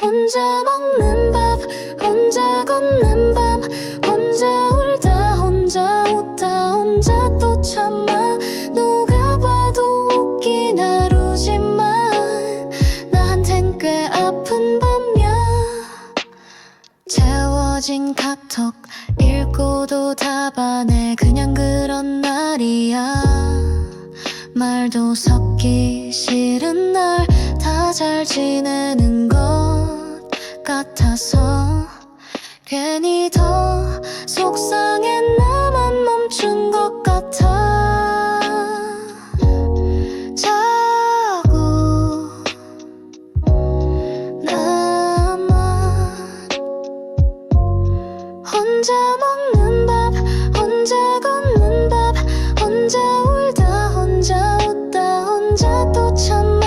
혼자 먹는 밥 혼자 걷는 밤 혼자 울다 혼자 웃다 혼자 또 참아. 누가 봐도 웃긴 하루지만 나한텐 꽤 아픈 밤이야. 채워진 카톡 읽고도 답 안 해. 그냥 그런 날이야. 말도 섞기 싫은 날 다 잘 지내는 것 같아서 괜히 더 속상해 나만 멈춘 것 같아 자고 나만 혼자 먹는 밥 혼자 걷는 밥 혼자 울다 혼자 웃다 혼자 또 참.